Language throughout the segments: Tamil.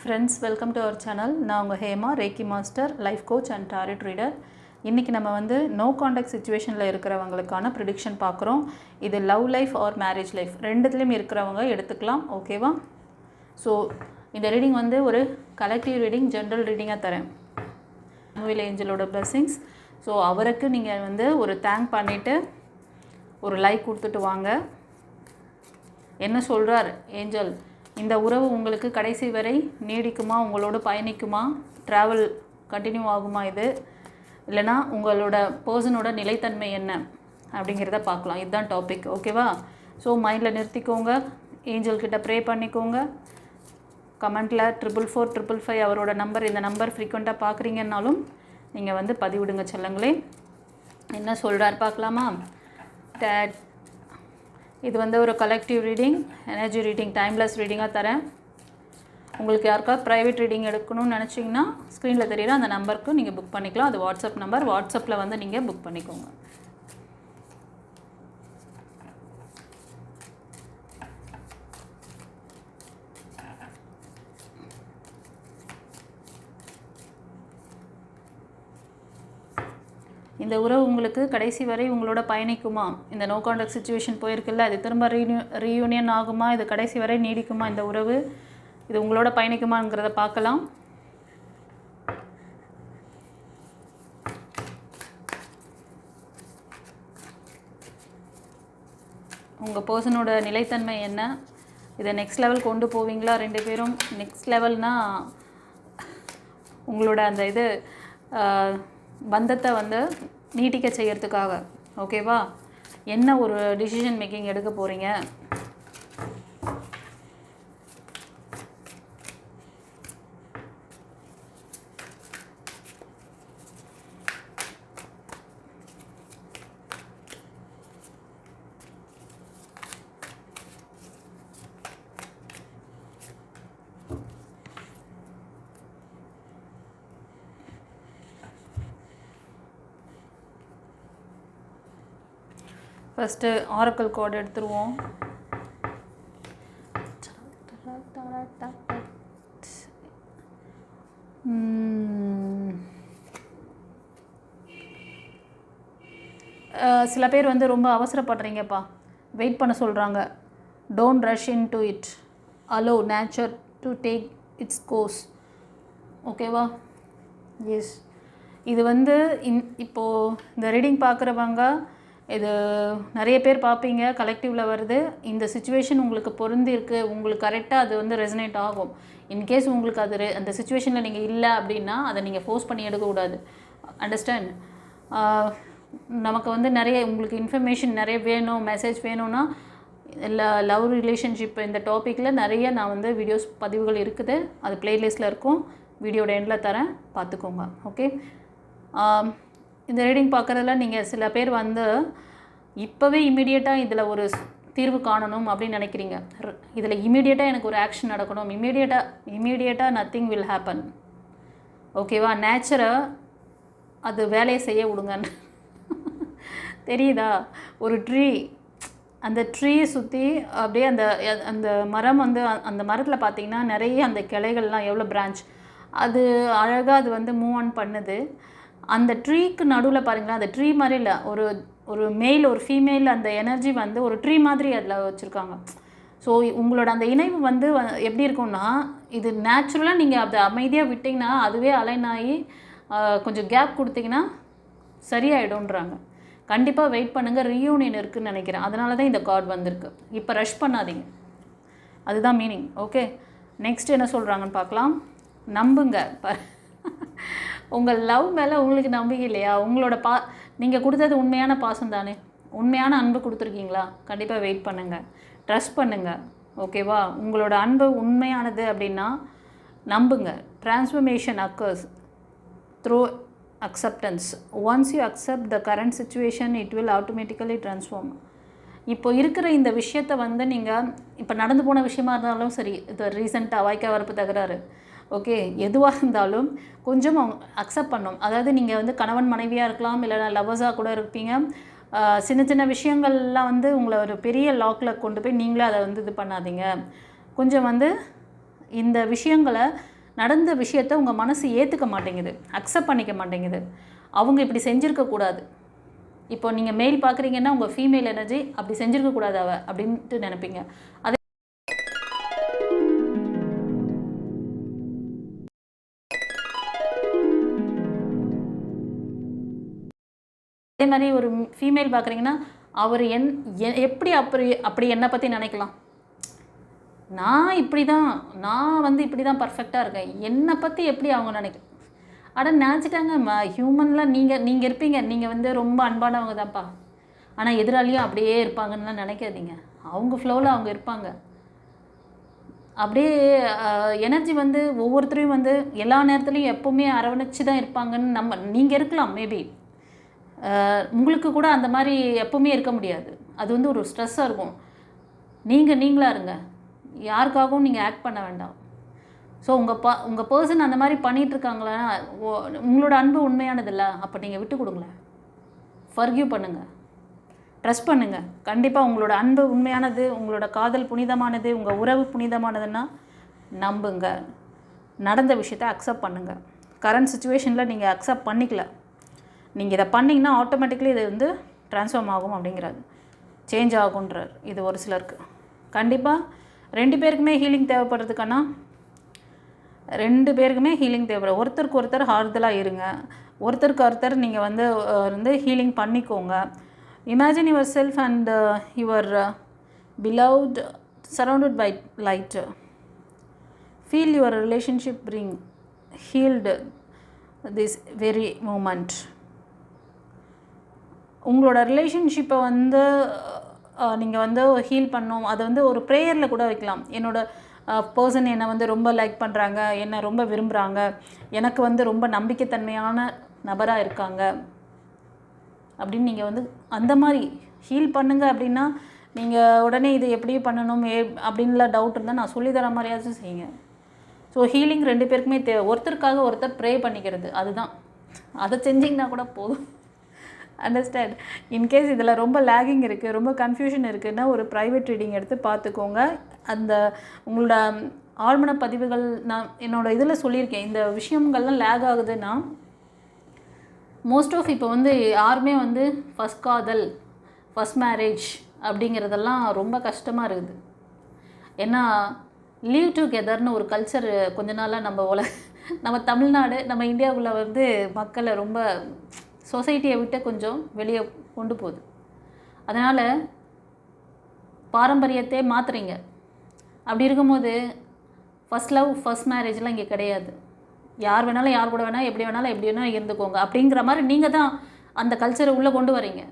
Friends welcome to our channel நான் உங்கள் Hema reiki master life coach and tarot reader இன்றைக்கி நம்ம வந்து நோ காண்டாக்ட் சுச்சுவேஷனில் இருக்கிறவங்களுக்கான ப்ரிடிக்ஷன் பார்க்குறோம். இது love life or marriage life ரெண்டுத்துலேயும் இருக்கிறவங்க எடுத்துக்கலாம் ஓகேவா ஸோ இந்த ரீடிங் வந்து ஒரு கலெக்டிவ் ரீடிங் ஜென்ரல் ரீடிங்காக தரேன். மூவில ஏஞ்சலோட blessings. ஸோ அவருக்கு நீங்கள் வந்து ஒரு தேங்க் பண்ணிவிட்டு ஒரு லைக் கொடுத்துட்டு வாங்க. என்ன சொல்கிறார் ஏஞ்சல்? இந்த உறவு உங்களுக்கு கடைசி வரை நீடிக்குமா? உங்களோட பயணிக்குமா? ட்ராவல் கண்டினியூ ஆகுமா இது? இல்லைனா உங்களோட பர்சனோட நிலைத்தன்மை என்ன? அப்படிங்கிறத பார்க்கலாம். இதுதான் டாபிக் ஓகேவா ஸோ மைண்டில் நிறுத்திக்கோங்க. ஏஞ்சல்கிட்ட ப்ரே பண்ணிக்கோங்க. கமெண்ட்டில் ட்ரிபிள் ஃபோர் ட்ரிபிள் ஃபைவ் அவரோட நம்பர் இந்த நம்பர் ஃப்ரீக்வெண்ட்டாக பார்க்குறீங்கன்னாலும் நீங்கள் வந்து பதிவிடுங்க செல்லங்களே. என்ன சொல்கிறார் பார்க்கலாமா? டேட் இது வந்து ஒரு collective reading energy reading timeless ரீடிங்காக தரேன். உங்களுக்கு யாருக்காவது ப்ரைவேட் ரீடிங் எடுக்கணும்னு நினச்சிங்கன்னா ஸ்க்ரீனில் தெரியுற அந்த நம்பருக்கு நீங்கள் புக் பண்ணிக்கலாம். அது வாட்ஸ்அப் நம்பர் வாட்ஸ்அப்பில் வந்து நீங்கள் புக் பண்ணிக்கோங்க. இந்த உறவு உங்களுக்கு கடைசி வரை உங்களோட பயணிக்குமா? இந்த நோ கான்டாக்ட் சுச்சுவேஷன் போயிருக்குல்ல அது திரும்ப ரீயூ ரீயூனியன் ஆகுமா? இது கடைசி வரை நீடிக்குமா இந்த உறவு? இது உங்களோட பயணிக்குமாங்கிறத பார்க்கலாம். உங்கள் பர்சனோட நிலைத்தன்மை என்ன? இதை நெக்ஸ்ட் லெவல் கொண்டு போவீங்களா ரெண்டு பேரும்? நெக்ஸ்ட் லெவல்னால் உங்களோட அந்த இது பந்தத்தை வந்து நீட்டிக்க செய்கிறதுக்காக ஓகேவா என்ன ஒரு டிசிஷன் மேக்கிங் எடுக்க போகிறீங்க ஃபஸ்ட்டு ஆரக்கல் கோட் எடுத்துருவோம். சில பேர் வந்து ரொம்ப அவசரப்படுறீங்கப்பா. வெயிட் பண்ண சொல்கிறாங்க don't rush into it allow nature to take its course ஓகேவா எஸ் இது வந்து இன் இப்போது இந்த ரீடிங் பார்க்குறவங்க இது நிறைய பேர் பார்ப்பீங்க கலெக்டிவில் வருது. இந்த சுச்சுவேஷன் உங்களுக்கு பொருந்திருக்கு உங்களுக்கு கரெக்டாக அது வந்து ரெசனேட் ஆகும். இன்கேஸ் உங்களுக்கு அது அந்த சுச்சுவேஷனில் நீங்கள் இல்லை அப்படின்னா அதை நீங்கள் ஃபோர்ஸ் பண்ணி எடுக்கக்கூடாது அண்டர்ஸ்டாண்ட் நமக்கு வந்து நிறைய உங்களுக்கு இன்ஃபர்மேஷன் நிறைய வேணும் மெசேஜ் வேணும்னா இல்லை லவ் ரிலேஷன்ஷிப் இந்த டாப்பிக்கில் நிறைய நான் வந்து வீடியோஸ் பதிவுகள் இருக்குது. அது பிளேலிஸ்ட்டில் இருக்கும். வீடியோட எண்டில் தரேன். பார்த்துக்கோங்க. ஓகே இந்த ரீடிங் பார்க்குறதுல நீங்கள் சில பேர் வந்து இப்போவே இமீடியட்டாக இதில் ஒரு தீர்வு காணணும் அப்படின்னு நினைக்கிறீங்க. இதில் இமீடியட்டாக எனக்கு ஒரு ஆக்ஷன் நடக்கணும். இமீடியட்டாக இமீடியட்டாக நத்திங் வில் ஹேப்பன் ஓகேவா? நேச்சரை அது வேலையை செய்ய விடுங்கன்னு. தெரியுதா? ஒரு ட்ரீ அந்த ட்ரீயை சுற்றி அப்படியே அந்த அந்த மரம் வந்து அந்த மரத்தில் பார்த்தீங்கன்னா நிறைய அந்த கிளைகள்லாம் எவ்வளோ பிரான்ச் அது அழகாக அது வந்து மூவ் ஆன் பண்ணுது. அந்த ட்ரீக்கு நடுவில் பாருங்களேன் அந்த ட்ரீ மாதிரி இல்லை ஒரு ஒரு மேல் ஒரு ஃபீமேல் அந்த எனர்ஜி வந்து ஒரு ட்ரீ மாதிரி அதில் வச்சுருக்காங்க. ஸோ உங்களோட அந்த இணைவு வந்து வ- எப்படி இருக்கும்னா இது நேச்சுரலாக நீங்கள் அதை அமைதியாக விட்டிங்கன்னா அதுவே அலைன் ஆகி கொஞ்சம் கேப் கொடுத்தீங்கன்னா சரியாயிடும்ன்றாங்க. கண்டிப்பாக வெயிட் பண்ணுங்கள் ரீயூனியன் இருக்குதுன்னு நினைக்கிறேன். அதனால தான் இந்த கார்டு வந்திருக்கு. இப்போ ரஷ் பண்ணாதீங்க. அதுதான் மீனிங் ஓகே நெக்ஸ்ட் என்ன சொல்கிறாங்கன்னு பார்க்கலாம். நம்புங்க. ப உங்கள் லவ் மேலே உங்களுக்கு நம்பிக்கை இல்லையா? உங்களோட பா நீங்கள் கொடுத்தது உண்மையான பாசம் தானே? உண்மையான அன்பு கொடுத்துருக்கீங்களா? கண்டிப்பாக வெயிட் பண்ணுங்கள் ட்ரஸ்ட் பண்ணுங்கள் ஓகேவா உங்களோட அன்பு உண்மையானது அப்படின்னா நம்புங்க. Transformation occurs through acceptance once you accept the current situation it will automatically transform இப்போ இருக்கிற இந்த விஷயத்தை வந்து நீங்கள் இப்போ நடந்து போன விஷயமா இருந்தாலும் சரி இது ரீசெண்டாக வாய்க்கா வரப்பு தகராறு. ஓகே எதுவாக இருந்தாலும் கொஞ்சம் அவங்க அக்செப்ட் பண்ணும். அதாவது நீங்கள் வந்து கணவன் மனைவியாக இருக்கலாம் இல்லைனா லவர்ஸாக கூட இருப்பீங்க. சின்ன சின்ன விஷயங்கள்லாம் வந்து உங்களை ஒரு பெரிய லாக்கில் கொண்டு போய் நீங்களே அதை வந்து இது பண்ணாதீங்க. கொஞ்சம் வந்து இந்த விஷயங்களை நடந்த விஷயத்த உங்கள் மனசு ஏற்றுக்க மாட்டேங்குது. அக்செப்ட் பண்ணிக்க மாட்டேங்குது. அவங்க இப்படி செஞ்சுருக்கக்கூடாது இப்போ நீங்கள் மெயில் பார்க்குறீங்கன்னா உங்கள் ஃபீமேல் எனர்ஜி அப்படி செஞ்சுருக்கக்கூடாது அவ அப்படின்ட்டு நினைப்பீங்க. அதே அதே மாதிரி ஒரு ஃபீமேல் பார்க்குறீங்கன்னா அவர் என் எ- எப்படி அப்படி அப்படி என்னை பற்றி நினைக்கலாம்? நான் இப்படி தான் நான் வந்து இப்படி தான் பர்ஃபெக்டாக இருக்கேன். என்னை பற்றி எப்படி அவங்க நினைக்க ஆனால் நினச்சிட்டாங்க ஹியூமன்லாம் நீங்கள் நீங்கள் இருப்பீங்க. நீங்கள் வந்து ரொம்ப அன்பானவங்க தான்ப்பா. ஆனால் எதிராளியும் அப்படியே இருப்பாங்கன்னுலாம் நினைக்காதீங்க. அவங்க ஃப்ளோவில் அவங்க இருப்பாங்க. அப்படியே எனர்ஜி வந்து ஒவ்வொருத்தரையும் வந்து எல்லா நேரத்துலையும் எப்போவுமே அரவணைச்சு தான் இருப்பாங்கன்னு நம்ம நீங்கள் இருக்கலாம் மேபி உங்களுக்கு கூட அந்த மாதிரி எப்போவுமே இருக்க முடியாது. அது வந்து ஒரு ஸ்ட்ரெஸ்ஸாக இருக்கும். நீங்கள் நீங்களாக இருங்க. யாருக்காகவும் நீங்கள் ஆக்ட் பண்ண வேண்டாம். ஸோ உங்கள் ப உங்கள் பர்சன் அந்த மாதிரி பண்ணிகிட்ருக்காங்களா ஓ- உங்களோட அன்பு உண்மையானது இல்லை அப்போ நீங்கள் விட்டு கொடுங்களேன். ஃபர்கியூ பண்ணுங்கள் ட்ரஸ்ட் பண்ணுங்கள் கண்டிப்பாக உங்களோட அன்பு உண்மையானது உங்களோட காதல் புனிதமானது உங்கள் உறவு புனிதமானதுன்னா நம்புங்க. நடந்த விஷயத்த அக்செப்ட் பண்ணுங்கள் கரண்ட் சுச்சுவேஷனில் நீங்கள் அக்செப்ட் பண்ணிக்கல. நீங்கள் இதை பண்ணிங்கன்னா ஆட்டோமேட்டிக்கலி இது வந்து ட்ரான்ஸ்ஃபார்ம் ஆகும் அப்படிங்கிறாரு. சேஞ்ச் ஆகுன்றார் இது ஒரு சிலருக்கு. கண்டிப்பாக ரெண்டு பேருக்குமே ஹீலிங் தேவைப்படுறதுக்கான? ரெண்டு பேருக்குமே ஹீலிங் தேவைப்படும். ஒருத்தருக்கு ஒருத்தர் ஆறுதலாக இருங்க. ஒருத்தருக்கு ஒருத்தர் நீங்கள் வந்து வந்து ஹீலிங் பண்ணிக்கோங்க. Imagine yourself and your beloved surrounded by light feel your relationship bring healed this very moment உங்களோட ரிலேஷன்ஷிப்பை வந்து நீங்கள் வந்து ஹீல் பண்ணோம். அதை வந்து ஒரு ப்ரேயரில் கூட வைக்கலாம். என்னோடய பர்சன் என்னை வந்து ரொம்ப லைக் பண்ணுறாங்க என்னை ரொம்ப விரும்புகிறாங்க எனக்கு வந்து ரொம்ப நம்பிக்கைத்தன்மையான நபராக இருக்காங்க. அப்படின்னு நீங்கள் வந்து அந்த மாதிரி ஹீல் பண்ணுங்கள் அப்படின்னா நீங்கள் உடனே இது எப்படி பண்ணணும் ஏ அப்படின்லாம் டவுட் இருந்தால் நான் சொல்லி தர மாதிரியாச்சும் செய்யுங்க. ஸோ ஹீலிங் ரெண்டு பேருக்குமே தேவை. ஒருத்தருக்காக ஒருத்தர் ப்ரே பண்ணிக்கிறது. அதுதான். அதை செஞ்சிங்கன்னா கூட போதும். அண்டர்ஸ்டாண்ட் இன்கேஸ் இதில் ரொம்ப லேகிங் இருக்குது ரொம்ப கன்ஃபியூஷன் இருக்குதுன்னா ஒரு ப்ரைவேட் ரீடிங் எடுத்து பார்த்துக்கோங்க. அந்த உங்களோட ஆழ்மன பதிவுகள் நான் என்னோடய இதில் சொல்லியிருக்கேன். இந்த விஷயங்கள்லாம் லேக் ஆகுதுன்னா மோஸ்ட் ஆஃப் இப்போ வந்து யாருமே வந்து ஃபஸ்ட் காதல் ஃபஸ்ட் மேரேஜ் அப்படிங்கிறதெல்லாம் ரொம்ப கஷ்டமாக இருக்குது. ஏன்னா லீவ் டுகெதர்னு ஒரு கல்ச்சர் கொஞ்ச நாளாக நம்ம உல நம்ம தமிழ்நாடு நம்ம இந்தியாவுக்குள்ளே வந்து மக்களை ரொம்ப சொசைட்டியை விட்டு கொஞ்சம் வெளியே கொண்டு போகுது. அதனால் பாரம்பரியத்தை மாற்றுறீங்க அப்படி இருக்கும்போது ஃபஸ்ட் லவ் ஃபஸ்ட் மேரேஜ்லாம் இங்கே கிடையாது. யார் வேணாலும் யார் கூட வேணால் எப்படி வேணாலும் எப்படி வேணாலும் இருந்துக்கோங்க. அப்படிங்கிற மாதிரி நீங்கள் தான் அந்த கல்ச்சரை உள்ளே கொண்டு வரீங்க.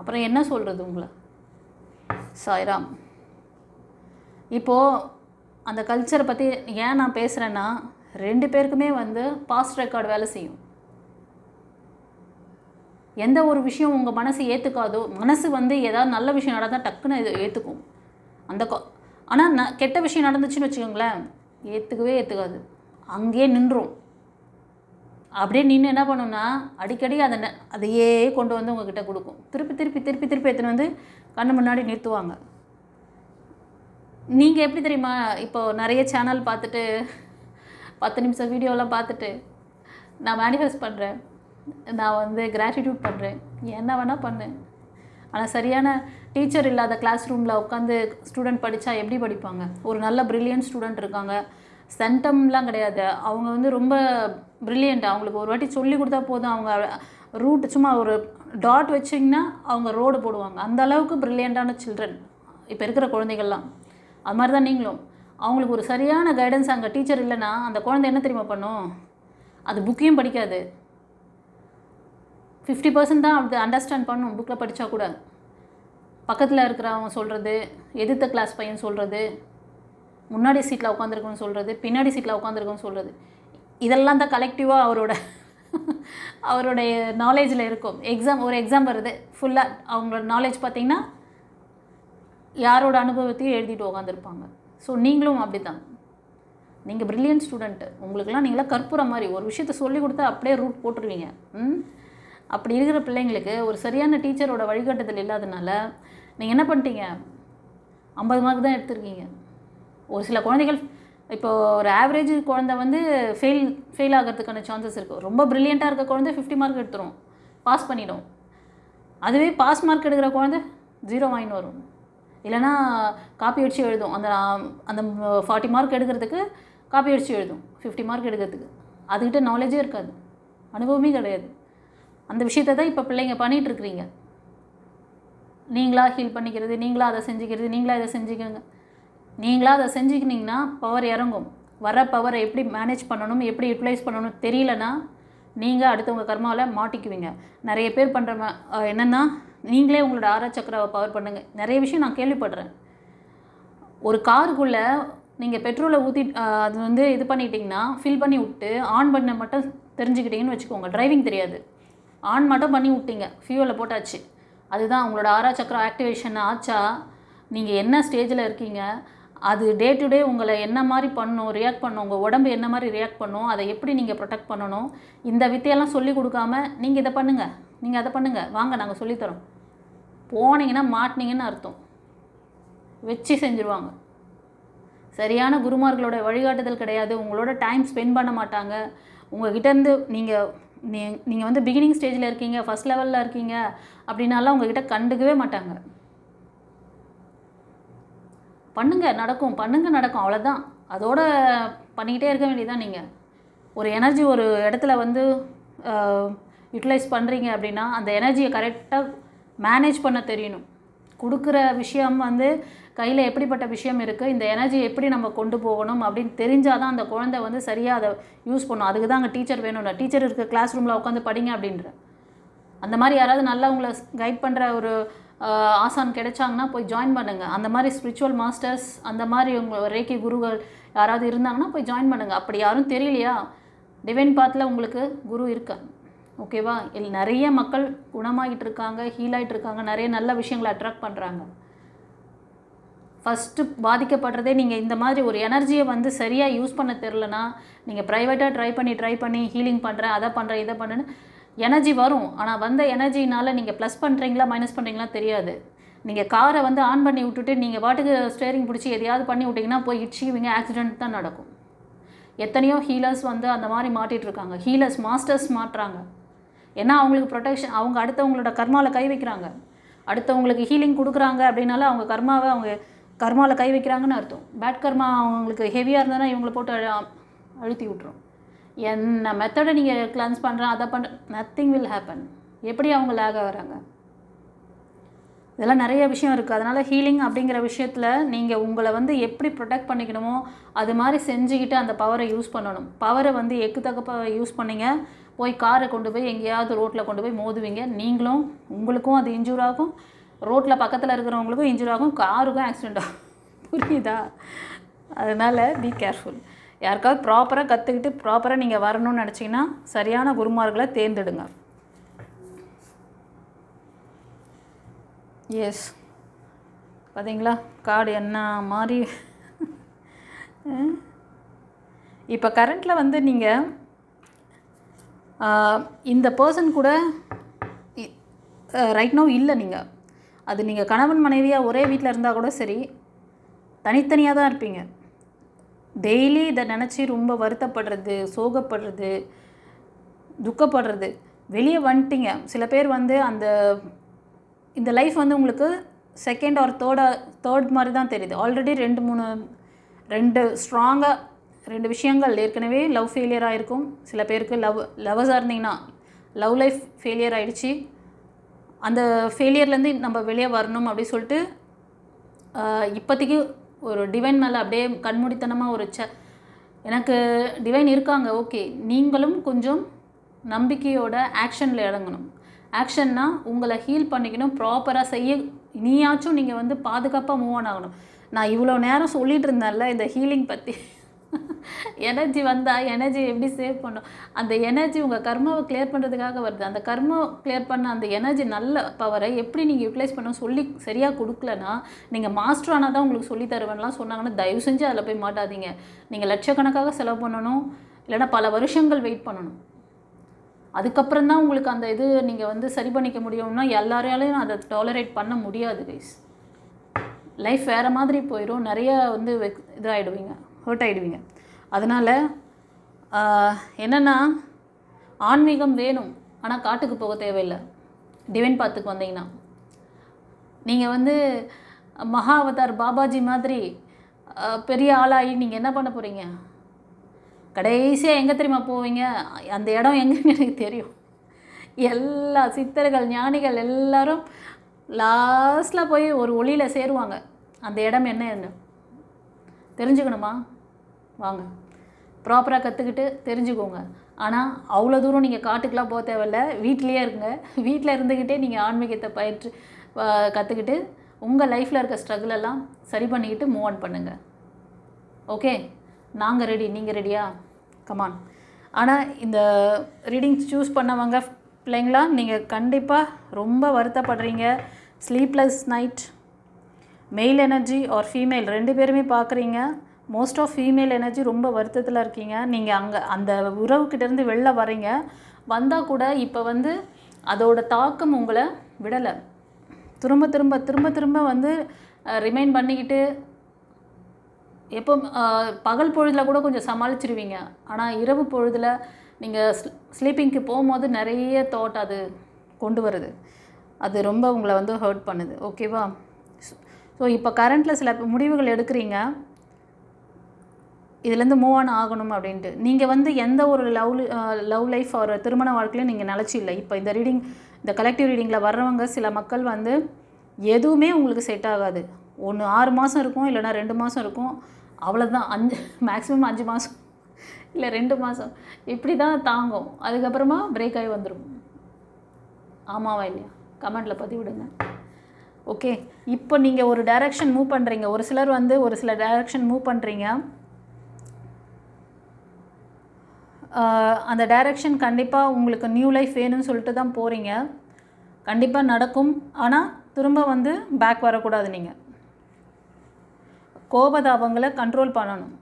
அப்புறம் என்ன சொல்கிறது உங்களை? சாய்ராம் இப்போது அந்த கல்ச்சரை பற்றி ஏன் நான் பேசுகிறேன்னா ரெண்டு பேருக்குமே வந்து பாஸ்ட் ரெக்கார்டு வேலை செய்யும். எந்த ஒரு விஷயம் உங்கள் மனசு ஏற்றுக்காதோ மனசு வந்து ஏதாவது நல்ல விஷயம் நடந்தால் டக்குன்னு இது ஏற்றுக்கும் அந்த ஆனால் ந கெட்ட விஷயம் நடந்துச்சுன்னு வச்சுக்கோங்களேன் ஏற்றுக்கவே ஏற்றுக்காது அங்கேயே நின்றோம் அப்படியே நின்று என்ன பண்ணுன்னா அடிக்கடி அதை ந- அதையே கொண்டு வந்து உங்ககிட்ட கொடுக்கும். திருப்பி திருப்பி திருப்பி திருப்பி எடுத்துன்னு வந்து கண்ணு முன்னாடி நிறுத்துவாங்க. நீங்கள் எப்படி தெரியுமா இப்போ நிறைய சேனல் பார்த்துட்டு பத்து நிமிஷம் வீடியோலாம் பார்த்துட்டு நான் மேனிஃபெஸ்ட் பண்ணுறேன் நான் வந்து கிராட்டிடியூட் பண்ணுறேன் என்ன வேணால் பண்ணேன் ஆனால் சரியான டீச்சர் இல்லாத கிளாஸ் ரூமில் உட்காந்து ஸ்டூடெண்ட் படித்தா எப்படி படிப்பாங்க? ஒரு நல்ல ப்ரில்லியன்ட் ஸ்டூடெண்ட் இருக்காங்க. சென்டம்லாம் கிடையாது. அவங்க வந்து ரொம்ப ப்ரில்லியண்ட் அவங்களுக்கு ஒரு வாட்டி சொல்லி கொடுத்தா போதும். அவங்க ரூட் சும்மா ஒரு டாட் வச்சிங்கன்னா அவங்க ரோடு போடுவாங்க. அந்த அளவுக்கு ப்ரில்லியண்ட்டான சில்ட்ரன் இப்போ இருக்கிற குழந்தைகள்லாம். அது மாதிரி தான் நீங்களும். அவங்களுக்கு ஒரு சரியான கைடன்ஸ் அங்கே டீச்சர் இல்லைன்னா அந்த குழந்தை என்ன தெரியுமா பண்ணும்? அது புக்கையும் படிக்காது. ஃபிஃப்டி பர்சன்ட் தான் அது அண்டர்ஸ்டாண்ட் பண்ணும். புக்கில் படித்தா கூட. பக்கத்தில் இருக்கிறவங்க சொல்கிறது எதிர்த்த கிளாஸ் பையன் சொல்கிறது முன்னாடி சீட்டில் உட்காந்துருக்கணும்னு சொல்கிறது பின்னாடி சீட்டில் உட்காந்துருக்குன்னு சொல்கிறது இதெல்லாம் தான் கலெக்டிவாக அவரோட அவருடைய நாலேஜில் இருக்கும். எக்ஸாம் ஒரு எக்ஸாம் வருது. ஃபுல்லாக அவங்களோட நாலேஜ் பார்த்தீங்கன்னா யாரோட அனுபவத்தையும் எழுதிட்டு உட்காந்துருப்பாங்க ஸோ நீங்களும் அப்படி தான் நீங்கள் ப்ரில்லியன்ட் ஸ்டூடெண்ட்டு உங்களுக்குலாம் நீங்களாம் கற்பூரம் மாதிரி ஒரு விஷயத்த சொல்லி கொடுத்தா அப்படியே ரூட் போட்டுருவீங்க. ம்? அப்படி இருக்கிற பிள்ளைங்களுக்கு ஒரு சரியான டீச்சரோட வழிகாட்டுதல் இல்லாதனால நீங்கள் என்ன பண்ணிட்டீங்க? ஐம்பது மார்க் தான் எடுத்திருக்கீங்க. ஒரு சில குழந்தைகள் இப்போது ஒரு ஆவரேஜ் குழந்தை வந்து ஃபெயில் ஃபெயில் ஆகிறதுக்கான சான்சஸ் இருக்குது ரொம்ப ப்ரில்லியண்ட்டாக இருக்க குழந்தை ஃபிஃப்டி மார்க் எடுத்துரும். பாஸ் பண்ணிடும். அதுவே பாஸ் மார்க் எடுக்கிற குழந்தை ஜீரோ வாங்கின்னு வரும். இல்லைன்னா காப்பி அடித்து எழுதும். அந்த அந்த ஃபார்ட்டி மார்க் எடுக்கிறதுக்கு காப்பி அடித்து எழுதும். ஃபிஃப்டி மார்க் எடுக்கிறதுக்கு. அதுக்கிட்ட நாலேஜே இருக்காது. அனுபவமே கிடையாது. அந்த விஷயத்தை தான் இப்போ பிள்ளைங்க பண்ணிகிட்டு இருக்கிறீங்க ஹீல் பண்ணிக்கிறது நீங்களாக அதை செஞ்சுக்கிறது நீங்களாக இதை செஞ்சுக்கோங்க. நீங்களாக அதை செஞ்சுக்கினீங்கன்னா பவர் இறங்கும். வர பவரை எப்படி மேனேஜ் பண்ணணும் எப்படி யூட்டிலைஸ் பண்ணணும் தெரியலனா நீங்கள் அடுத்தவங்க கர்மாவில் மாட்டிக்குவீங்க. நிறைய பேர் பண்ணுற என்னென்னா நீங்களே உங்களோட ஆரா சக்கராவை பவர் பண்ணுங்கள் நிறைய விஷயம் நான் கேள்விப்படுறேன். ஒரு காருக்குள்ளே நீங்கள் பெட்ரோலை ஊற்றி அது வந்து இது பண்ணிட்டீங்கன்னா ஃபில் பண்ணி விட்டு ஆன் பண்ண மட்டும் தெரிஞ்சுக்கிட்டீங்கன்னு வச்சுக்கோங்க. டிரைவிங் தெரியாது. ஆன் மட்டும் பண்ணி விட்டீங்க. ஃபியூவலை போட்டாச்சு. அதுதான் உங்களோட ஆறா சக்கரம் ஆக்டிவேஷன் ஆச்சா? நீங்கள் என்ன ஸ்டேஜில் இருக்கீங்க? அது டே டு டே உங்களை என்ன மாதிரி பண்ணும் ரியாக்ட் பண்ணும்? உங்கள் உடம்பு என்ன மாதிரி ரியாக்ட் பண்ணும்? அதை எப்படி நீங்கள் ப்ரொடெக்ட் பண்ணணும்? இந்த வித்தையெல்லாம் சொல்லி கொடுக்காம நீங்கள் இதை பண்ணுங்கள் நீங்கள் அதை பண்ணுங்கள் வாங்க நாங்கள் சொல்லித்தரோம். போனீங்கன்னா மாட்டினீங்கன்னு அர்த்தம். வச்சு செஞ்சுருவாங்க. சரியான குருமார்களோட வழிகாட்டுதல் கிடையாது. உங்களோட டைம் ஸ்பெண்ட் பண்ண மாட்டாங்க. உங்ககிட்டேருந்து நீங்கள் நீ நீங்கள் வந்து பிகினிங் ஸ்டேஜில் இருக்கீங்க ஃபஸ்ட் லெவலில் இருக்கீங்க அப்படின்னாலாம் உங்ககிட்ட கண்டுக்கவே மாட்டாங்க. பண்ணுங்க நடக்கும் பண்ணுங்க நடக்கும் அவ்வளோதான் அதோட பண்ணிக்கிட்டே இருக்க வேண்டியதான் நீங்கள் ஒரு எனர்ஜி ஒரு இடத்துல வந்து யூட்டிலைஸ் பண்ணுறீங்க அப்படின்னா அந்த எனர்ஜியை கரெக்டாக மேனேஜ் பண்ண தெரியணும். கொடுக்குற விஷயம் வந்து கையில் எப்படிப்பட்ட விஷயம் இருக்குது இந்த எனர்ஜி எப்படி நம்ம கொண்டு போகணும்? அப்படின்னு தெரிஞ்சால் தான் அந்த குழந்தை வந்து சரியாக அதை யூஸ் பண்ணும். அதுக்கு தான் அங்கே டீச்சர் வேணும்ல. டீச்சர் இருக்க கிளாஸ் ரூமில் உட்காந்து படிங்க அப்படின்ற. அந்த மாதிரி யாராவது நல்லா உங்களை கைட் பண்ணுற ஒரு ஆசான் கிடைச்சாங்கன்னா போய் ஜாயின் பண்ணுங்கள் அந்த மாதிரி ஸ்பிரிச்சுவல் மாஸ்டர்ஸ் அந்த மாதிரி உங்கள் ரேக்கி குருகள் யாராவது இருந்தாங்கன்னா போய் ஜாயின் பண்ணுங்கள் அப்படி யாரும் தெரியலையா? டிவைன் பாத்தில் உங்களுக்கு குரு இருக்காங்க ஓகேவா இல்லை நிறைய மக்கள் குணமாகிட்டு இருக்காங்க ஹீல் ஆகிட்டு இருக்காங்க நிறைய நல்ல விஷயங்களை அட்ராக்ட் பண்ணுறாங்க ஃபஸ்ட்டு பாதிக்கப்படுறதே நீங்கள் இந்த மாதிரி ஒரு எனர்ஜியை வந்து சரியாக யூஸ் பண்ண தெரிலனா நீங்கள் ப்ரைவேட்டாக ட்ரை பண்ணி ட்ரை பண்ணி ஹீலிங் பண்ணுறேன் அதை பண்ணுறேன் இதை பண்ணுன்னு எனர்ஜி வரும். ஆனால் வந்த எனர்ஜினால் நீங்கள் ப்ளஸ் பண்ணுறீங்களா மைனஸ் பண்ணுறீங்களா தெரியாது. நீங்கள் காரை வந்து ஆன் பண்ணி விட்டுட்டு நீங்கள் பாட்டுக்கு ஸ்டேரிங் பிடிச்சி எதையாவது பண்ணி விட்டிங்கன்னா போய் இடிச்சிவிங்க ஆக்சிடென்ட் தான் நடக்கும். எத்தனையோ ஹீலர்ஸ் வந்து அந்த மாதிரி மாட்டிகிட்டு இருக்காங்க. ஹீலர்ஸ் மாஸ்டர்ஸ் மாட்டுறாங்க. ஏன்னா அவங்களுக்கு ப்ரொடெக்ஷன் அவங்க அடுத்தவங்களோட கர்மாவில் கை வைக்கிறாங்க. அடுத்தவங்களுக்கு ஹீலிங் கொடுக்குறாங்க அப்படின்னால அவங்க கர்மாவை அவங்க கர்மாவில் கை வைக்கிறாங்கன்னு அர்த்தம். பேட் கர்மா அவங்களுக்கு ஹெவியாக இருந்ததுன்னா இவங்களை போட்டு அழ- அழுத்தி விட்ரும் என்ன மெத்தடை நீங்கள் கிளன்ஸ் பண்ணுறேன் அதை பண்ணுற நத்திங் வில் ஹேப்பன் எப்படி அவங்க லேக வராங்க? இதெல்லாம் நிறைய விஷயம் இருக்குது அதனால் ஹீலிங் அப்படிங்கிற விஷயத்தில் நீங்கள் உங்களை வந்து எப்படி ப்ரொடெக்ட் பண்ணிக்கணுமோ அது மாதிரி செஞ்சுக்கிட்டு அந்த பவரை யூஸ் பண்ணணும். பவரை வந்து எக்கு தகப்ப யூஸ் பண்ணிங்க. போய் காரை கொண்டு போய் எங்கேயாவது ரோட்டில் கொண்டு போய் மோதுவீங்க. நீங்களும் உங்களுக்கும் அது இன்ஜூர் ஆகும். ரோட்டில் பக்கத்தில் இருக்கிறவங்களுக்கும் இன்ஜூர் ஆகும் காருக்கும் ஆக்சிடெண்ட் ஆகும். புரியுதா? அதனால் பி கேர்ஃபுல் யாருக்காவது ப்ராப்பராக கற்றுக்கிட்டு ப்ராப்பராக நீங்கள் வரணும்னு நினச்சிங்கன்னா சரியான குருமார்களை தேர்ந்தெடுங்க. எஸ் பார்த்தீங்களா காடு என்ன மாதிரி? இப்போ கரண்ட்டில் வந்து நீங்கள் இந்த பர்சன் கூட ரைட் நோ இல்லை நீங்கள் அது நீங்கள் கணவன் மனைவியாக ஒரே வீட்டில் இருந்தால் கூட சரி தனித்தனியாக தான் இருப்பீங்க. டெய்லி இதை நினச்சி ரொம்ப வருத்தப்படுறது சோகப்படுறது துக்கப்படுறது. வெளியே வந்துட்டீங்க. சில பேர் வந்து அந்த இந்த லைஃப் வந்து உங்களுக்கு செகண்ட் ஆர் தேர்டா தேர்ட் மாதிரி தான் தெரியுது. ஆல்ரெடி ரெண்டு மூணு ரெண்டு ஸ்ட்ராங்காக ரெண்டு விஷயங்கள். ஏற்கனவே லவ் ஃபெயிலியர் ஆகிருக்கும் சில பேருக்கு லவ் லவ்வர்ஸாக இருந்தீங்கன்னா லவ் லைஃப் ஃபெயிலியர் ஆகிடுச்சி அந்த ஃபெயிலியர்லேருந்து நம்ம வெளியே வரணும் அப்படின்னு சொல்லிட்டு இப்போதைக்கு ஒரு டிவைன் மேலே அப்படியே கண்மூடித்தனமாக ஒரு ச எனக்கு டிவைன் இருக்காங்க ஓகே நீங்களும் கொஞ்சம் நம்பிக்கையோட ஆக்ஷனில் இறங்கணும். ஆக்ஷன்னா உங்களை ஹீல் பண்ணிக்கணும் ப்ராப்பராக செய்ய நீயாச்சும் நீங்கள் வந்து பாதுகாப்பாக மூவ் ஆன் ஆகணும். நான் இவ்வளோ நேரம் சொல்லிகிட்டு இருந்தேன்ல இந்த ஹீலிங் பற்றி எனர்ஜி வந்தால் எனர்ஜி எப்படி சேவ் பண்ணும்? அந்த எனர்ஜி உங்கள் கர்மாவை கிளியர் பண்ணுறதுக்காக வருது. அந்த கர்மா கிளியர் பண்ண அந்த எனர்ஜி நல்ல பவரை எப்படி நீங்கள் யூட்டிலைஸ் பண்ண சொல்லி சரியாக கொடுக்கலனா நீங்கள் மாஸ்டர் ஆனால் தான் உங்களுக்கு சொல்லி தருவேன்லாம் சொன்னாங்கன்னா தயவு செஞ்சு அதில் போய் மாட்டாதீங்க. நீங்கள் லட்சக்கணக்காக செலவு பண்ணணும். இல்லைன்னா பல வருஷங்கள் வெயிட் பண்ணணும். அதுக்கப்புறம் தான் உங்களுக்கு அந்த இது நீங்கள் வந்து சரி பண்ணிக்க முடியும்னா எல்லாராலையும் அதை டாலரேட் பண்ண முடியாது கைஸ் லைஃப் வேறு மாதிரி போயிடும் நிறைய வந்து இதாகிடுவீங்க ஹர்ட் ஆகிடுவீங்க அதனால் என்னென்னா ஆன்மீகம் வேணும். ஆனால் காட்டுக்கு போக தேவையில்லை. டிவைன் பாத்துக்கு வந்தீங்கன்னா. நீங்கள் வந்து மகா அவதார் பாபாஜி மாதிரி பெரிய ஆளாகி நீங்கள் என்ன பண்ண போகிறீங்க கடைசியாக எங்கே தெரியுமா போவீங்க? அந்த இடம் எங்கன்னு எனக்கு தெரியும். எல்லா சித்தர்கள் ஞானிகள் எல்லாரும் லாஸ்ட்டில் போய் ஒரு ஒளியில் சேருவாங்க. அந்த இடம் என்ன என்ன தெரிஞ்சுக்கணுமா? வாங்க. ப்ராப்பராக கற்றுக்கிட்டு தெரிஞ்சுக்கோங்க. ஆனால் அவ்வளோ தூரம் நீங்கள் காட்டுக்கெலாம் போக தேவையில்ல. வீட்டிலேயே இருங்க. வீட்டில் இருந்துக்கிட்டே நீங்கள் ஆன்மீகத்தை பயிற்று கற்றுக்கிட்டு உங்கள் லைஃப்பில் இருக்க ஸ்ட்ரகிள் எல்லாம் சரி பண்ணிக்கிட்டு மூவ் ஆன் பண்ணுங்கள் ஓகே நாங்கள் ரெடி நீங்கள் ரெடியா கமான் ஆனால் இந்த ரீடிங் சூஸ் பண்ணவங்க பிள்ளைங்களா நீங்கள் கண்டிப்பாக ரொம்ப வருத்தப்படுறீங்க. Sleepless night male energy or female ரெண்டு பேருமே பார்க்குறீங்க. மோஸ்ட் ஆஃப் ஃபீமேல் எனர்ஜி ரொம்ப வருத்தத்தில் இருக்கீங்க. நீங்கள் அங்கே அந்த உறவுக்கிட்டேருந்து வெளில வரீங்க வந்தால் கூட இப்போ வந்து அதோட தாக்கம் உங்களை விடலை. திரும்ப திரும்ப திரும்ப திரும்ப வந்து ரிமைண்ட் பண்ணிக்கிட்டு எப்போ பகல் பொழுதில் கூட கொஞ்சம் சமாளிச்சிருவீங்க. ஆனால் இரவு பொழுதில் நீங்கள் ஸ்லீப்பிங்க்கு போகும்போது நிறைய தாட் அது கொண்டு வருது. அது ரொம்ப உங்களை வந்து ஹர்ட் பண்ணுது. ஓகேவா ஸோ இப்போ கரண்ட்டில் சில முடிவுகள் எடுக்கிறீங்க. இதுலேருந்து மூவ் ஆன் ஆகணும் அப்படின்ட்டு. நீங்கள் வந்து எந்த ஒரு லவ் லவ் லைஃப் ஒரு திருமண வாழ்க்கையிலும் நீங்கள் நிலச்சி இல்லை. இப்போ இந்த ரீடிங் இந்த கலெக்டிவ் ரீடிங்கில் வர்றவங்க சில மக்கள் வந்து எதுவுமே உங்களுக்கு செட் ஆகாது. ஒன்று ஆறு மாதம் இருக்கும் இல்லைன்னா ரெண்டு மாதம் இருக்கும். அவ்வளோதான் அஞ்சு மேக்ஸிமம் அஞ்சு மாதம் இல்லை ரெண்டு மாதம் இப்படி தான் தாங்கும். அதுக்கப்புறமா பிரேக் ஆகி வந்துடும் ஆமாவா இல்லையா? கமெண்ட்டில் பதிவிடுங்க. ஓகே இப்போ நீங்கள் ஒரு டைரக்ஷன் மூவ் பண்ணுறீங்க ஒரு சிலர் வந்து ஒரு சில டைரக்ஷன் மூவ் பண்ணுறீங்க அந்த டைரக்ஷன் கண்டிப்பாக உங்களுக்கு நியூ லைஃப் வேணும்னு சொல்லிட்டு தான் போகிறீங்க கண்டிப்பாக நடக்கும். ஆனால் திரும்ப வந்து பேக் வரக்கூடாது நீங்கள் கோபதாபங்களை கண்ட்ரோல் பண்ணணும்.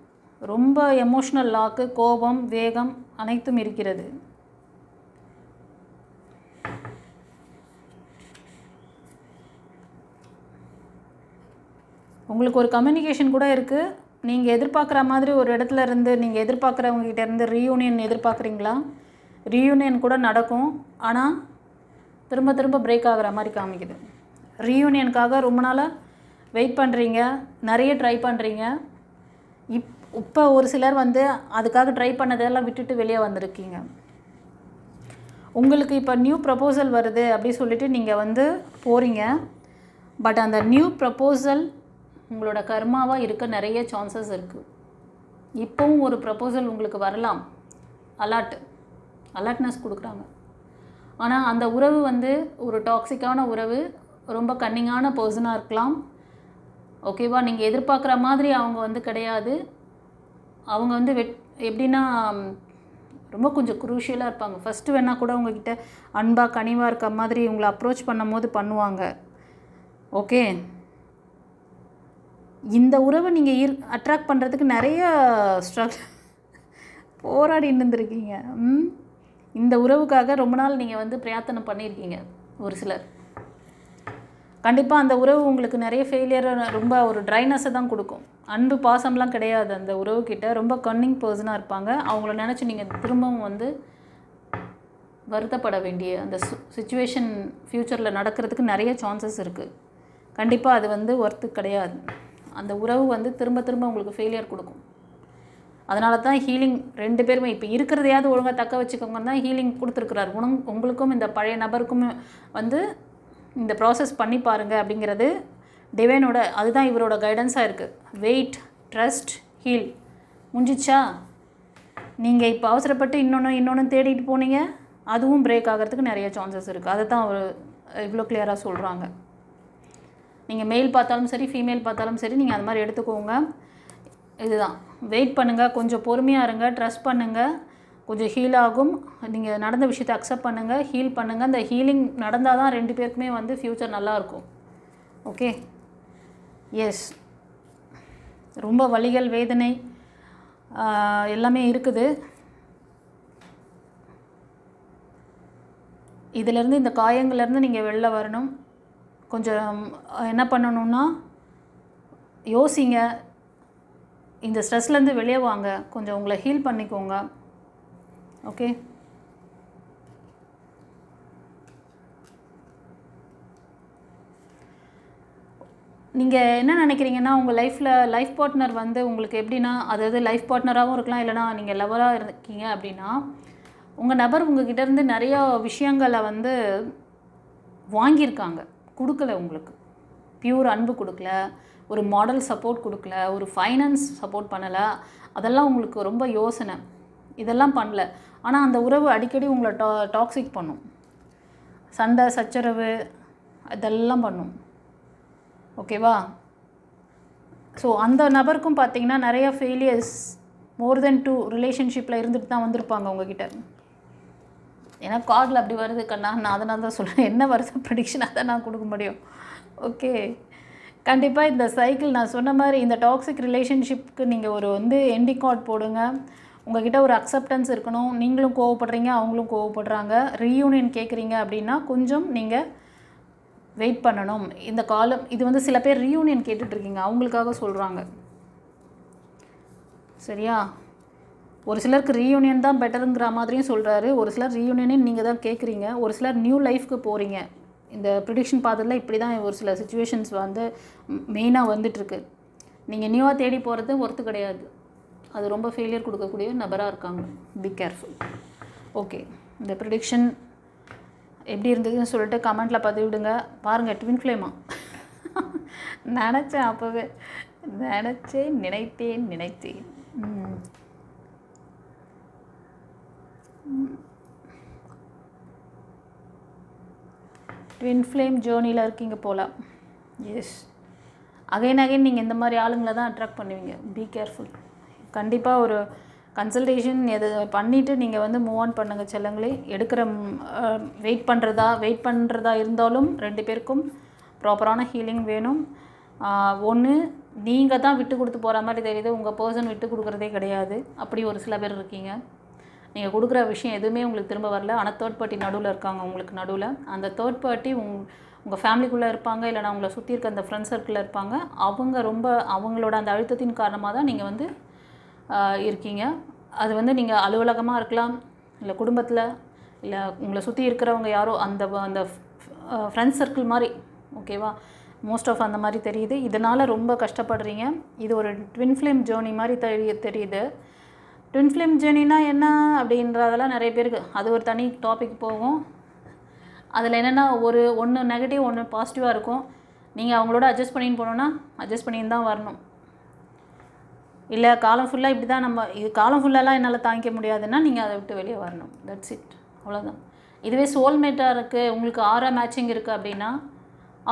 ரொம்ப எமோஷ்னல் லாக்கு கோபம் வேகம் அனைத்தும் இருக்கிறது. உங்களுக்கு ஒரு கம்யூனிகேஷன் கூட இருக்குது நீங்கள் எதிர்பார்க்குற மாதிரி ஒரு இடத்துல இருந்து நீங்கள் எதிர்பார்க்குறவங்ககிட்ட இருந்து ரீயூனியன் எதிர்பார்க்குறீங்களா? ரீயூனியன் கூட நடக்கும். ஆனால் திரும்ப திரும்ப பிரேக் ஆகிற மாதிரி காமிக்குது. ரீயூனியனுக்காக ரொம்ப நாளாக வெயிட் பண்ணுறீங்க நிறைய ட்ரை பண்ணுறீங்க இப் இப்போ ஒரு சிலர் வந்து அதுக்காக ட்ரை பண்ணதெல்லாம் விட்டுட்டு வெளியே வந்திருக்கீங்க. உங்களுக்கு இப்போ நியூ ப்ரப்போசல் வருது அப்படி சொல்லிவிட்டு நீங்கள் வந்து போகிறீங்க பட் அந்த நியூ ப்ரப்போசல் உங்களோட கர்மாவாக இருக்க நிறைய சான்சஸ் இருக்குது இப்போவும் ஒரு ப்ரப்போசல் உங்களுக்கு வரலாம். அலர்ட் அலர்ட்னஸ் கொடுக்குறாங்க. ஆனால் அந்த உறவு வந்து ஒரு டாக்ஸிக்கான உறவு ரொம்ப கன்னிங்கான பர்சனாக இருக்கலாம். ஓகேவா நீங்கள் எதிர்பார்க்குற மாதிரி அவங்க வந்து கிடையாது. அவங்க வந்து வெட் எப்படின்னா ரொம்ப கொஞ்சம் குரூஷியலாக இருப்பாங்க. ஃபஸ்ட்டு வேணால் கூட உங்ககிட்ட அன்பாக கனிவாக இருக்க மாதிரி உங்களை அப்ரோச் பண்ணும்போது பண்ணுவாங்க. ஓகே இந்த உறவை நீங்கள் அட்ராக்ட் பண்ணுறதுக்கு நிறைய ஸ்ட்ரகிள் போராடி இருந்திருக்கீங்க. ம்? இந்த உறவுக்காக ரொம்ப நாள் நீங்கள் வந்து பிரயத்தனம் பண்ணியிருக்கீங்க ஒரு சிலர். கண்டிப்பாக அந்த உறவு உங்களுக்கு நிறைய ஃபெயிலியர் ரொம்ப ஒரு ட்ரைனஸை தான் கொடுக்கும். அன்பு பாசம்லாம் கிடையாது அந்த உறவுக்கிட்ட ரொம்ப கன்னிங் பர்சனாக இருப்பாங்க. அவங்கள நினச்சி நீங்கள் திரும்பவும் வந்து வருத்தப்பட வேண்டிய அந்த சுச்சுவேஷன் ஃப்யூச்சரில் நடக்கிறதுக்கு நிறைய சான்சஸ் இருக்குது கண்டிப்பாக அது வந்து ஒர்த்து கிடையாது. அந்த உறவு வந்து திரும்ப திரும்ப உங்களுக்கு ஃபெயிலியர் கொடுக்கும். அதனால தான் ஹீலிங் ரெண்டு பேருமே இப்போ இருக்கிறதையாவது ஒழுங்காக தக்க வச்சுக்கோங்கன்னு தான் ஹீலிங் கொடுத்துருக்குறாரு. உணவு உங்களுக்கும் இந்த பழைய நபருக்கும் வந்து இந்த ப்ராசஸ் பண்ணி பாருங்கள் அப்படிங்கிறது டிவைனோட அதுதான் இவரோட கைடன்ஸாக இருக்குது வெயிட் ட்ரஸ்ட் ஹீல் முடிஞ்சிச்சா? நீங்கள் இப்போ அவசரப்பட்டு இன்னொன்று இன்னொன்று தேடிட்டு போனீங்க அதுவும் பிரேக் ஆகிறதுக்கு நிறைய சான்சஸ் இருக்குது அதை தான் அவர் இவ்வளோ கிளியராக சொல்கிறாங்க நீங்கள் மெயில் பார்த்தாலும் சரி ஃபீமேல் பார்த்தாலும் சரி நீங்கள் அது மாதிரி எடுத்துக்கோங்க. இதுதான். வெயிட் பண்ணுங்கள் கொஞ்சம் பொறுமையாக இருங்க. ட்ரஸ்ட் பண்ணுங்கள் கொஞ்சம் ஹீல் ஆகும். நீங்கள் நடந்த விஷயத்தை அக்செப்ட் பண்ணுங்கள் ஹீல் பண்ணுங்கள் அந்த ஹீலிங் நடந்தால் தான் ரெண்டு பேருக்குமே வந்து ஃப்யூச்சர் நல்லாயிருக்கும் ஓகே எஸ் ரொம்ப வலிகள் வேதனை எல்லாமே இருக்குது. இதிலேருந்து இந்த காயங்கள்லேருந்து நீங்கள் வெளில வரணும். கொஞ்சம் என்ன பண்ணணும்னா யோசிங்க. இந்த ஸ்ட்ரெஸ்லேருந்து வெளியே வாங்க. கொஞ்சம் உங்களை ஹீல் பண்ணிக்கோங்க. ஓகே நீங்கள் என்ன நினைக்கிறீங்கன்னா உங்கள் லைஃப்பில் லைஃப் பார்ட்னர் வந்து உங்களுக்கு எப்படின்னா அதாவது லைஃப் பார்ட்னராகவும் இருக்கலாம் இல்லைனா நீங்கள் லவராக இருக்கீங்க அப்படின்னா உங்கள் நபர் உங்ககிட்டேருந்து நிறையா விஷயங்களை வந்து வாங்கியிருக்காங்க. கொடுக்கல உங்களுக்கு. பியூர் அன்பு கொடுக்கல ஒரு மாடல் சப்போர்ட் கொடுக்கல ஒரு ஃபைனான்ஸ் சப்போர்ட் பண்ணலை அதெல்லாம் உங்களுக்கு ரொம்ப யோசனை. இதெல்லாம் பண்ணல. ஆனால் அந்த உறவு அடிக்கடி உங்களை டா டாக்ஸிக் பண்ணும். சண்டை சச்சரவு இதெல்லாம் பண்ணும். ஓகேவா ஸோ அந்த நபருக்கும் பார்த்தீங்கன்னா நிறைய ஃபெயிலியர்ஸ் மோர் தென் டூ ரிலேஷன்ஷிப்பில் இருந்துட்டு தான் வந்திருப்பாங்க உங்ககிட்ட. ஏன்னா கார்டில் அப்படி வருது கண்ணா நான் அதனால தான் சொல்கிறேன் என்ன வருது? ப்ரடிக்ஷன் அதை நான் கொடுக்க முடியும். ஓகே கண்டிப்பாக இந்த சைக்கிள் நான் சொன்ன மாதிரி இந்த டாக்ஸிக் ரிலேஷன்ஷிப்க்கு நீங்கள் ஒரு வந்து எண்டி கார்ட் போடுங்க. உங்ககிட்ட ஒரு அக்செப்டன்ஸ் இருக்கணும். நீங்களும் கோவப்படுறீங்க அவங்களும் கோவப்படுறாங்க. ரீயூனியன் கேட்குறீங்க அப்படின்னா கொஞ்சம் நீங்கள் வெயிட் பண்ணணும். இந்த காலம் இது வந்து சில பேர் ரீயூனியன் கேட்டுட்ருக்கீங்க அவங்களுக்காக சொல்கிறாங்க சரியா? ஒரு சிலருக்கு ரீயூனியன் தான் பெட்டருங்கிற மாதிரியும் சொல்கிறாரு ஒரு சிலர் ரீயூனியனே நீங்கள் தான் கேட்குறீங்க ஒரு சிலர் நியூ லைஃப்க்கு போகிறீங்க இந்த ப்ரிடிக்ஷன் பார்த்ததில் இப்படி தான் ஒரு சில சுச்சுவேஷன்ஸ் வந்து மெயினாக வந்துட்டுருக்கு. நீங்கள் நியூவாக தேடி போகிறது ஒர்த்து கிடையாது. அது ரொம்ப ஃபெயிலியர் கொடுக்கக்கூடிய நபராக இருக்காங்க. பி கேர்ஃபுல் ஓகே இந்த ப்ரிடிக்ஷன் எப்படி இருந்ததுன்னு சொல்லிட்டு கமெண்ட்டில் பதிவிடுங்க. பாருங்கள் ட்வின் ஃப்ளேமா நினச்சேன் அப்போவே. நினச்சேன் நினைத்தேன் நினைத்தேன். ட்வின் ஃப்ளேம் ஜேர்னியில் இருக்கீங்க போல. எஸ் அகைன் அகைன் நீங்கள் இந்த மாதிரி ஆளுங்களை தான் அட்ராக்ட் பண்ணுவீங்க. பி கேர்ஃபுல் கண்டிப்பாக ஒரு கன்சல்டேஷன் எது பண்ணிவிட்டு நீங்கள் வந்து மூவ் ஆன் பண்ணுங்கள் செல்லங்களே. எடுக்கிற வெயிட் பண்ணுறதா வெயிட் பண்ணுறதா இருந்தாலும் ரெண்டு பேருக்கும் ப்ராப்பரான ஹீலிங் வேணும். ஒன்று நீங்கள் தான் விட்டு கொடுத்து போகிற மாதிரி தெரியுது. உங்கள் பர்சன் விட்டு கொடுக்குறதே கிடையாது. அப்படி ஒரு சில பேர் இருக்கீங்க. நீங்கள் கொடுக்குற விஷயம் எதுவுமே உங்களுக்கு திரும்ப வரல. ஆனால் தேர்ட் பார்ட்டி நடுவில் இருக்காங்க உங்களுக்கு நடுவில். அந்த தேர்ட் பார்ட்டி உங் உங்கள் ஃபேமிலிக்குள்ளே இருப்பாங்க இல்லைனா உங்களை சுற்றி இருக்க அந்த ஃப்ரெண்ட் சர்க்கிளில் இருப்பாங்க. அவங்க ரொம்ப அவங்களோட அந்த அழுத்தத்தின் காரணமாக தான் நீங்கள் வந்து இருக்கீங்க. அது வந்து நீங்கள் அலுவலகமாக இருக்கலாம் இல்லை குடும்பத்தில் இல்லை உங்களை சுற்றி இருக்கிறவங்க யாரோ அந்த அந்த ஃப்ரெண்ட்ஸ் சர்க்கிள் மாதிரி ஓகேவா மோஸ்ட் ஆஃப் அந்த மாதிரி தெரியுது. இதனால் ரொம்ப கஷ்டப்படுறீங்க. இது ஒரு ட்வின் ஃப்ளேம் ஜேர்னி மாதிரி தெரிய தெரியுது. ட்வின் ஃப்ளேம் ஜேர்னினா என்ன அப்படின்றதெல்லாம் நிறைய பேருக்கு அது ஒரு தனி டாபிக் போகும். அதில் என்னென்னா ஒரு ஒன்று நெகட்டிவ் ஒன்று பாசிட்டிவாக இருக்கும். நீங்கள் அவங்களோட அட்ஜஸ்ட் பண்ணின்னு போனோன்னா அட்ஜஸ்ட் பண்ணின்னு தான் வரணும். இல்லை காலம் ஃபுல்லாக இப்படி தான் நம்ம இது காலம் ஃபுல்லாலாம் என்னால் தாங்கிக்க முடியாதுன்னா நீங்கள் அதை விட்டு வெளியே வரணும். தட்ஸ் இட் அவ்வளோதான் இதுவே சோல்மேட்டாக இருக்குது உங்களுக்கு ஆறா மேட்சிங் இருக்குது அப்படின்னா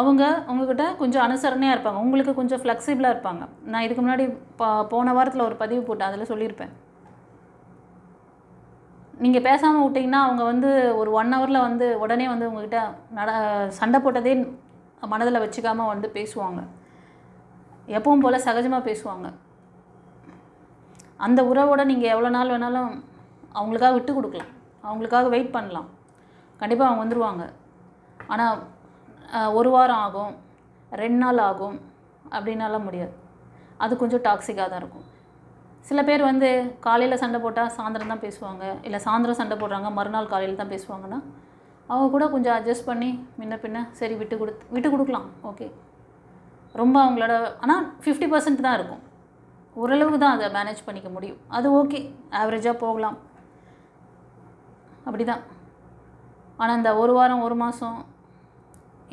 அவங்க உங்ககிட்ட கொஞ்சம் அனுசரணையாக இருப்பாங்க. உங்களுக்கு கொஞ்சம் ஃப்ளெக்சிபிளாக இருப்பாங்க. நான் இதுக்கு முன்னாடி பா போன வாரத்தில் ஒரு பதிவு போட்டேன் அதில் சொல்லியிருப்பேன். நீங்கள் பேசாமல் விட்டிங்கன்னா அவங்க வந்து ஒரு ஒன் ஹவரில் வந்து உடனே வந்து உங்ககிட்ட நட சண்டை போட்டதே மனதில் வச்சுக்காமல் வந்து பேசுவாங்க. எப்பவும் போல் சகஜமாக பேசுவாங்க. அந்த உறவோட நீங்கள் எவ்வளோ நாள் வேணாலும் அவங்களுக்காக விட்டு கொடுக்கலாம். அவங்களுக்காக வெயிட் பண்ணலாம். கண்டிப்பாக அவங்க வந்துடுவாங்க ஆனால் ஒரு வாரம் ஆகும் ரெண்டு நாள் ஆகும் அப்படின்னாலாம் முடியாது. அது கொஞ்சம் டாக்ஸிக்காக தான் இருக்கும். சில பேர் வந்து காலையில் சண்டை போட்டால் சாயந்தரம் தான் பேசுவாங்க. இல்லை சாயந்தரம் சண்டை போடுறாங்க மறுநாள் காலையில் தான் பேசுவாங்கன்னா அவங்க கூட கொஞ்சம் அட்ஜஸ்ட் பண்ணி முன்ன பின்ன சரி விட்டு கொடுத்து விட்டு கொடுக்கலாம். ஓகே ரொம்ப அவங்களோட ஆனால் ஃபிஃப்டி பர்சன்ட் தான் இருக்கும். ஓரளவுக்கு தான் அதை மேனேஜ் பண்ணிக்க முடியும். அது ஓகே ஆவரேஜாக போகலாம். அப்படி தான் ஆனால் இந்த ஒரு வாரம் ஒரு மாதம்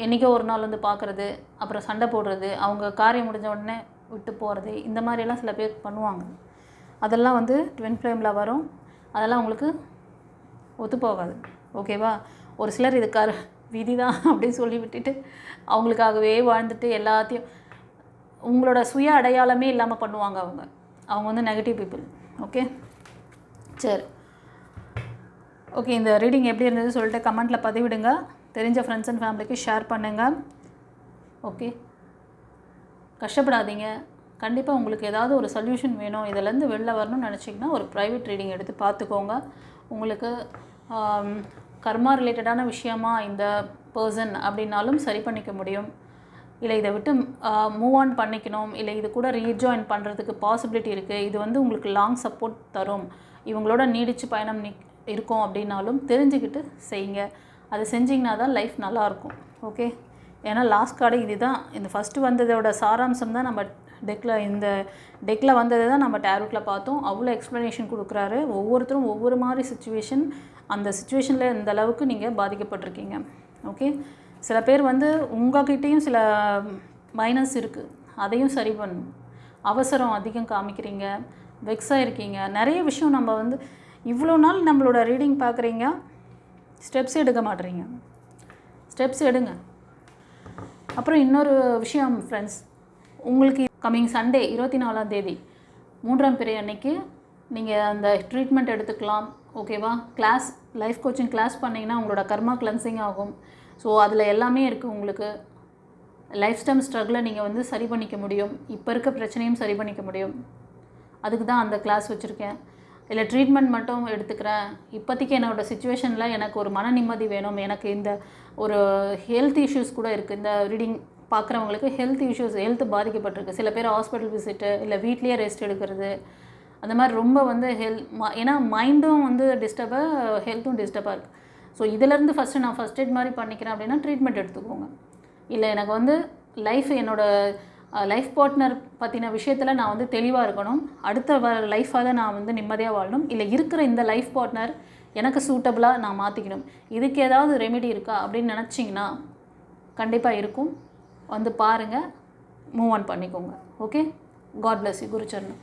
என்றைக்கோ ஒரு நாள் வந்து பார்க்குறது அப்புறம் சண்டை போடுறது அவங்க காரியம் முடிஞ்ச உடனே விட்டு போகிறது இந்த மாதிரியெல்லாம் சில பேர் பண்ணுவாங்க. அதெல்லாம் வந்து ட்வின் ஃப்ளேமில் வரும். அதெல்லாம் உங்களுக்கு ஒத்து போகாது ஓகேவா ஒரு சிலர் இது விதி தான் அப்படின்னு சொல்லி விட்டுட்டு அவங்களுக்காகவே வாழ்ந்துட்டு எல்லாத்தையும் உங்களோட சுய அடையாளமே இல்லாமல் பண்ணுவாங்க அவங்க. அவங்க வந்து நெகட்டிவ் பீப்புள் ஓகே சரி. ஓகே இந்த ரீடிங் எப்படி இருந்தது சொல்லிட்டு கமெண்ட்டில் பதிவிடுங்க. தெரிஞ்ச ஃப்ரெண்ட்ஸ் அண்ட் ஃபேமிலிக்கு ஷேர் பண்ணுங்கள் ஓகே கஷ்டப்படாதீங்க. கண்டிப்பாக உங்களுக்கு ஏதாவது ஒரு சொல்யூஷன் வேணும் இதிலேருந்து வெளில வரணும்னு நினச்சிங்கன்னா ஒரு ப்ரைவேட் ரீடிங் எடுத்து பார்த்துக்கோங்க. உங்களுக்கு கர்மா ரிலேட்டடான விஷயமா இந்த பர்சன் அப்படின்னாலும் சரி பண்ணிக்க முடியும். இல்லை இதை விட்டு மூவ் ஆன் பண்ணிக்கணும். இல்லை இது கூட ரீஜாயின் பண்ணுறதுக்கு பாசிபிலிட்டி இருக்குது இது வந்து உங்களுக்கு லாங் சப்போர்ட் தரும். இவங்களோட நீடிச்சு பயணம் நி இருக்கும் அப்படின்னாலும் தெரிஞ்சுக்கிட்டு செய்யுங்க. அது செஞ்சிங்கன்னா தான் லைஃப் நல்லாயிருக்கும் ஓகே ஏன்னா லாஸ்ட் கார்டு இதுதான் இந்த ஃபஸ்ட்டு வந்ததோட சாராம்சம் தான் நம்ம டெக்கில் இந்த டெக்கில் வந்ததை தான் நம்ம டேரூட்டில் பார்த்தோம். அவ்வளோ எக்ஸ்ப்ளனேஷன் கொடுக்குறாரு. ஒவ்வொருத்தரும் ஒவ்வொரு மாதிரி சுச்சுவேஷன் அந்த சுச்சுவேஷனில் இந்த அளவுக்கு நீங்கள் பாதிக்கப்பட்டிருக்கீங்க. ஓகே சில பேர் வந்து உங்ககிட்டேயும் சில மைனஸ் இருக்குது அதையும் சரி பண்ணும் அவசரம் அதிகம் காமிக்கிறீங்க. வெக்ஸாக இருக்கீங்க நிறைய விஷயம் நம்ம வந்து இவ்வளோ நாள் நம்மளோட ரீடிங் பார்க்குறீங்க. ஸ்டெப்ஸ் எடுக்க மாட்டுறீங்க. ஸ்டெப்ஸ் எடுங்க. அப்புறம் இன்னொரு விஷயம் ஃப்ரெண்ட்ஸ் உங்களுக்கு கம்மிங் சண்டே இருபத்தி நாலாம் தேதி மூன்றாம் பிறை அன்னைக்கு நீங்கள் அந்த ட்ரீட்மெண்ட் எடுத்துக்கலாம் ஓகேவா கிளாஸ் லைஃப் கோச்சிங் கிளாஸ் பண்ணிங்கன்னா உங்களோட கர்மா கிளன்சிங் ஆகும். ஸோ அதில் எல்லாமே இருக்குது உங்களுக்கு. லைஃப் டைம் ஸ்ட்ரகிளை நீங்கள் வந்து சரி பண்ணிக்க முடியும். இப்போ இருக்க பிரச்சனையும் சரி பண்ணிக்க முடியும். அதுக்கு தான் அந்த கிளாஸ் வச்சுருக்கேன். இல்லை ட்ரீட்மெண்ட் மட்டும் எடுத்துக்கிறேன். இப்போதைக்கு என்னோடய சுச்சுவேஷனில் எனக்கு ஒரு மன நிம்மதி வேணும். எனக்கு இந்த ஒரு ஹெல்த் இஷ்யூஸ் கூட இருக்குது இந்த ரீடிங் பார்க்குறவங்களுக்கு ஹெல்த் இஷ்யூஸ் ஹெல்த் பாதிக்கப்பட்டிருக்கு. சில பேர் ஹாஸ்பிட்டல் விசிட்டு இல்லை வீட்லேயே ரெஸ்ட் எடுக்கிறது. அந்த மாதிரி ரொம்ப வந்து ஹெல் ஏன்னா மைண்டும் வந்து டிஸ்டர்பாக ஹெல்த்தும் டிஸ்டர்பாக இருக்குது ஸோ இதிலேருந்து ஃபஸ்ட்டு நான் ஃபஸ்ட் எய்ட் மாதிரி பண்ணிக்கிறேன் அப்படின்னா ட்ரீட்மெண்ட் எடுத்துக்கோங்க. இல்லை எனக்கு வந்து லைஃப் என்னோடய லைஃப் பார்ட்னர் பற்றின விஷயத்தில் நான் வந்து தெளிவாக இருக்கணும். அடுத்த வர லைஃபாக நான் வந்து நிம்மதியாக வாழணும். இல்லை இருக்கிற இந்த லைஃப் பார்ட்னர் எனக்கு சூட்டபுளாக நான் மாற்றிக்கணும் இதுக்கு ஏதாவது ரெமெடி இருக்கா அப்படின்னு நினச்சிங்கன்னா கண்டிப்பாக இருக்கும். வந்து பாருங்கள் மூவ் ஆன் பண்ணிக்கோங்க. Okay God bless you குருச்சரணம்.